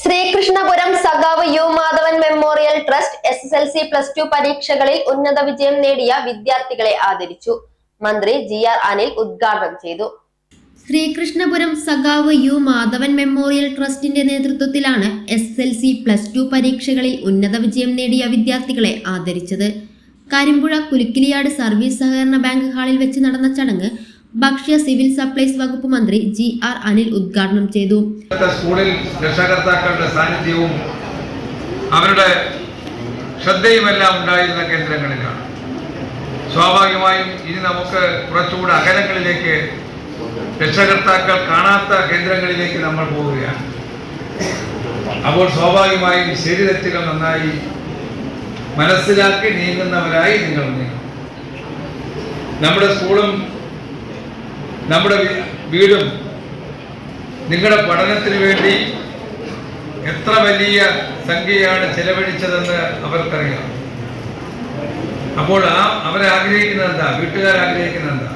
ശ്രീകൃഷ്ണപുരം സഖാവ് U Madhavan memorial trust S S L C plus two പരീക്ഷകളിൽ ഉന്നത വിജയം നേടിയ വിദ്യാർത്ഥികളെ ആദരിച്ചു. മന്ത്രി ജി ആർ അനിൽ ഉദ്ഘാടനം ചെയ്തു. ശ്രീകൃഷ്ണപുരം സഖാവ് യു മാധവൻ മെമ്മോറിയൽ ട്രസ്റ്റിന്റെ നേതൃത്വത്തിലാണ് S L C plus two പരീക്ഷകളിൽ ഉന്നത വിജയം നേടിയ വിദ്യാർത്ഥികളെ ആദരിച്ചത്. കരിമ്പുഴ കുലുക്കിലിയാട് സർവീസ് സഹകരണ ബാങ്ക് ഹാളിൽ വെച്ച് നടന്ന ചടങ്ങ് ഭക്ഷ്യ സിവിൽ സപ്ലൈസ് വകുപ്പ് മന്ത്രി ജി ആർ അനിൽ ഉദ്ഘാടനം ചെയ്തു. സ്കൂളിൽ രക്ഷകർത്താക്കളുടെ സാന്നിധ്യവും അവരുടെ ശ്രദ്ധയുമെല്ലാം ഉണ്ടായിരുന്ന കേന്ദ്രങ്ങളിലാണ്. സ്വാഭാവികമായും ഇനി നമുക്ക് കുറച്ചുകൂടെ അകലങ്ങളിലേക്ക് രക്ഷകർത്താക്കൾ കാണാത്ത കേന്ദ്രങ്ങളിലേക്ക് നമ്മൾ പോവുകയാണ്. അപ്പോൾ സ്വാഭാവികമായും ശരീരത്തിലെ നന്നായി മനസ്സിലാക്കി നീങ്ങുന്നവരായി നിങ്ങൾ നീങ്ങും നമ്മുടെ സ്കൂളും നമ്മുടെ വീടും നിങ്ങളുടെ പഠനത്തിന് വേണ്ടി എത്ര വലിയ സംഖ്യയാണ് ചെലവഴിച്ചതെന്ന് അവർക്കറിയാം. അപ്പോൾ ആ അവരെ ആഗ്രഹിക്കുന്നത് എന്താ? വീട്ടുകാർ ആഗ്രഹിക്കുന്നത് എന്താ?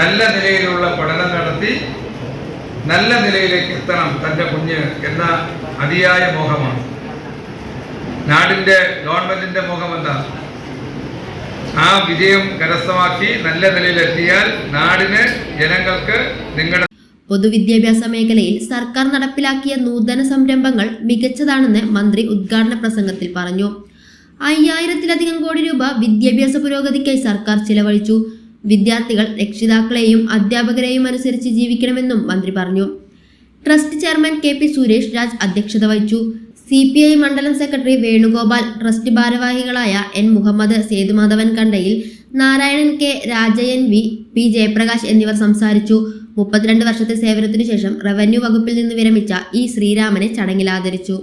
നല്ല നിലയിലുള്ള പഠനം നടത്തി നല്ല നിലയിലേക്ക് എത്തണം തന്റെ കുഞ്ഞ് എന്ന അതിയായ മോഹമാണ്. നാടിന്റെ ഗവൺമെന്റിന്റെ മോഹം എന്താ? ആ വിജയം കരസ്ഥമാക്കി നല്ല നിലയിലെത്തിയാൽ നാടിന് ജനങ്ങൾക്ക് നിങ്ങളുടെ പൊതുവിദ്യാഭ്യാസ മേഖലയിൽ സർക്കാർ നടപ്പിലാക്കിയ നൂതന സംരംഭങ്ങൾ മികച്ചതാണെന്ന് മന്ത്രി ഉദ്ഘാടന പ്രസംഗത്തിൽ പറഞ്ഞു. അയ്യായിരത്തിലധികം കോടി രൂപ വിദ്യാഭ്യാസ പുരോഗതിക്കായി സർക്കാർ ചിലവഴിച്ചു. വിദ്യാർത്ഥികൾ രക്ഷിതാക്കളെയും അധ്യാപകരെയും അനുസരിച്ച് ജീവിക്കണമെന്നും മന്ത്രി പറഞ്ഞു. Trust chairman K P Suresh Raj അധ്യക്ഷത വഹിച്ചു. സി പി ഐ മണ്ഡലം സെക്രട്ടറി വേണുഗോപാൽ ട്രസ്റ്റ് ഭാരവാഹികളായ N Muhammad Sethumadhavan Kandayil Narayanan K Rajayan V P Jayaprakash എന്നിവർ സംസാരിച്ചു. മുപ്പത്തിരണ്ട് വർഷത്തെ സേവനത്തിനു ശേഷം റവന്യൂ വകുപ്പിൽ നിന്ന് വിരമിച്ച ഇ ശ്രീരാമനെ ചടങ്ങിൽ ആദരിച്ചു.